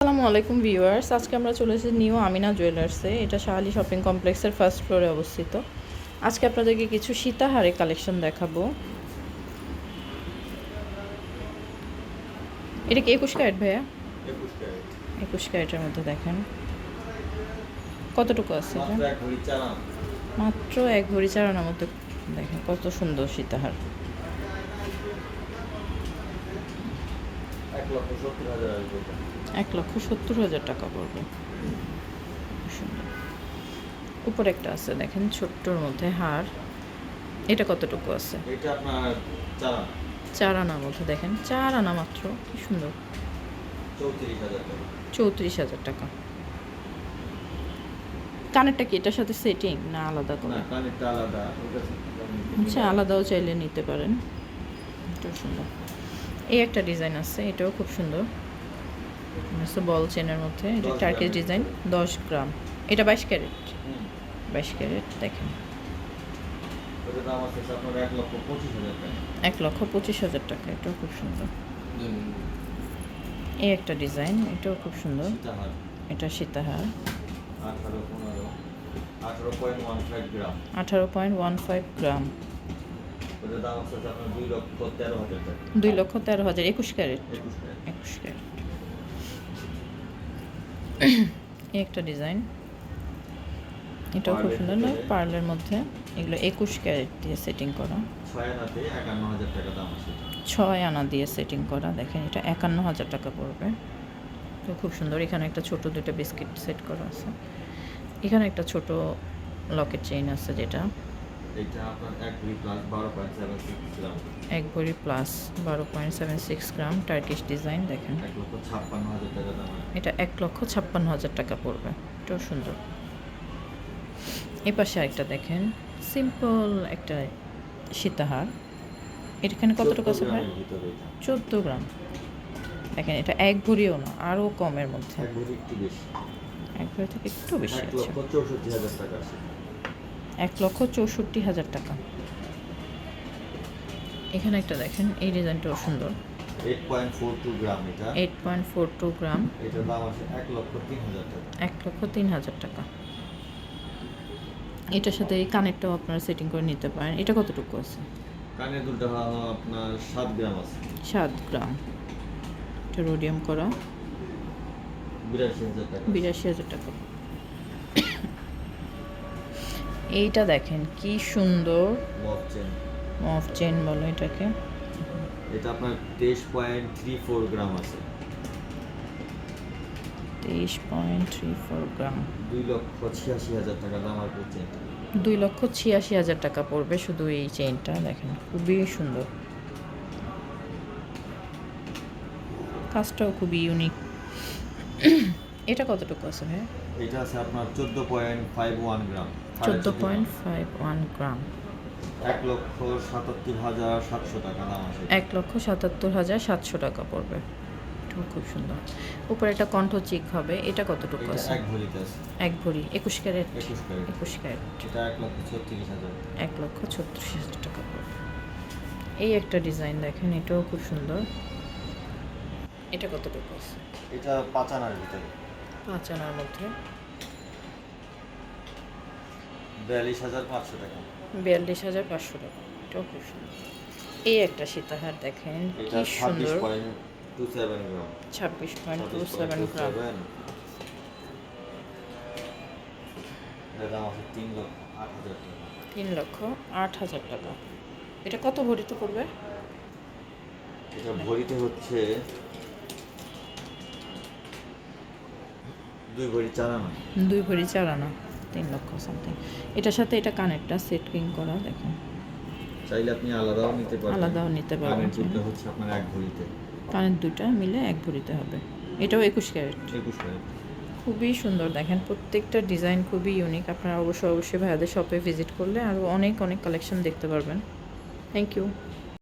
আসসালামু আলাইকুম ভিউয়ার্স। আজকে আমরা চলে এসেছি নিউ আমিনা জুয়েলার্সে এটা শাহালি শপিং কমপ্লেক্সের ফার্স্ট ফ্লোরে অবস্থিত। আজকে আপনাদেরকে কিছু সীতাহারের কালেকশন দেখাবো। এটা কি একুশ ক্যারেট ভাইয়া? একুশ ক্যারেট। ক্যারেটের মধ্যে দেখেন। কতটুকু আছে এক মাত্র এক ভরি চারানোর মধ্যে দেখেন কত সুন্দর সীতাহার। এক লক্ষ সত্তর হাজার এটা। টাকা পড়বে। উপরে একটা আছে দেখেন ছোট্টর মধ্যে হার। এটা কতটুকু আছে? এটা আপনার চার আনার মধ্যে দেখেন চার আনা মাত্র কি সুন্দর। চৌত্রিশ হাজার টাকা। কানেরটা কি এটার সাথে সেটিং না আলাদা করে আচ্ছা আলাদাও চাইলে নিতে পারেন। এটাও সুন্দর। এই একটা ডিজাইন আছে এটাও খুব সুন্দর। বল চেনের মধ্যে এটা 10 টার্কিশ ডিজাইন দশ গ্রাম। এটা বাইশ ক্যারেট। বাইশ ক্যারেট দেখেন। এক লক্ষ পঁচিশ হাজার টাকা। এটাও খুব সুন্দর। এই একটা ডিজাইন এটাও খুব সুন্দর। এটা সীতাহার। আঠারো পয়েন্ট ওয়ান ফাইভ গ্রাম। ওটার দাম আছে আপনার দুই লক্ষ তেরো হাজার টাকা। দুই লক্ষ তেরো হাজার একুশ ক্যারেট? একুশ ক্যারেট। এই একটা ডিজাইন। এটাও খুব সুন্দর না। পার্লের মধ্যে। এগুলো একুশ ক্যারেট দিয়ে সেটিং করা। ছয় আনা দিয়ে সেটিং করা। দেখেন এটা একান্ন হাজার টাকা পড়বে। তো খুব সুন্দর। এখানে একটা ছোট দুটো বিস্কিট সেট করা আছে। এখানে একটা ছোট লকেট চেইন আছে যেটা। আপনার এক দুই প্লাস বারো পয়েন্ট সেভেন সিক্স গ্রাম। এক ভরি প্লাস বারো point seven six gram Turkish design দেখেন। এক লক্ষ ছাপ্পান্ন হাজার টাকা দাম এটা এক লক্ষ ছাপ্পান্ন হাজার টাকা পড়বে। এটাও সুন্দর। এই পাশে একটা দেখেন। সিম্পল একটা সীতাহার। এখানে কতটুকু আছে ভাই? চোদ্দ গ্রাম। দেখেন এটা এক ভরিও না আরও কমের মধ্যে। এক ভরি থেকে একটু বেশি আছে। এক লক্ষ চৌষট্টি হাজার টাকা। এখানে একটা দেখেন এই ডিজাইনটাও সুন্দর। গ্রাম এটা। গ্রাম এটার দাম আছে এক লক্ষ টাকা। লক্ষ এটার সাথে এই কানেরটাও আপনারা সেটিং করে নিতে পারেন। এটা কতটুকু আছে? কানের দুলটা আপনার সাত গ্রাম আছে। গ্রাম এটা রোডিয়াম করা। বিরাশি হাজার টাকা। বিরাশি হাজার টাকা। এইটা দেখেন কি সুন্দর। মফ চেন চেন বলো এটাকে। এটা আপনার তেইশ পয়েন্ট থ্রি ফোর গ্রাম আছে। তেইশ পয়েন্ট থ্রি ফোর গ্রাম দুই লক্ষ ছিয়াশি হাজার টাকা দাম আর চেন দুই লক্ষ ছিয়াশি হাজার টাকা পড়বে শুধু এই চেইনটা দেখেন খুবই সুন্দর। কাজটাও খুবই ইউনিক এটা কতটুকু আছে ভাই এটা আছে আপনার চোদ্দ পয়েন্ট ফাইভ ওয়ান গ্রাম চোদ্দ point gram. Five one gram. এক লক্ষ সাতাত্তর হাজার সাতশো টাকা দাম আছে। এক লক্ষ সাতাত্তর হাজার সাতশো টাকা পড়বে। এটাও খুব সুন্দর। উপরে একটা কণ্ঠ চিক হবে। এটা কতটুকু আছে? এক ভরিতে আছে এক ভরি। একুশ ক্যারেট। একুশ ক্যারেট। একুশ ক্যারেট। এটা এক লক্ষ ছত্রিশ হাজার। এক লক্ষ ছত্রিশ হাজার টাকা পড়বে। এই একটা ডিজাইন দেখেন এটাও খুব সুন্দর। এটা কতটুকু আছে? এটা পাঁচ আনার ভিতরে। পাঁচ আনার মধ্যে। বিয়াল্লিশ হাজার পাঁচশো টাকা। বিয়াল্লিশ হাজার পাঁচশো টাকা। এটাও খুব সুন্দর। এই একটা সীতাহার দেখেন কি সুন্দর। ছাব্বিশ পয়েন্ট টু সেভেন গ্রাম। তিন লক্ষ আট হাজার টাকা। তিন লক্ষ আট হাজার টাকা। এটা কত ভরিতে পড়বে? এটা ভরিতে হচ্ছে দুই ভরি চার আনা দুই ভরি চার আনা তিন লক্ষ সামথিং এটার সাথে এটা কানেরটা সেটিং করা দেখেন। চাইলে আপনি আলাদাও নিতে পারবেন। আলাদাও নিতে পারবেন কানের দুলটা হচ্ছে আপনার এক ভরিতে। কানের দুটা মিলে এক ভরিতে হবে। এটাও একুশ ক্যারেট। একুশ ক্যারেট। খুবই সুন্দর দেখেন প্রত্যেকটা ডিজাইন খুবই ইউনিক আপনারা অবশ্যই অবশ্যই ভাইয়াদের শপে ভিজিট করলে আরও অনেক অনেক কালেকশন দেখতে পারবেন। Thank you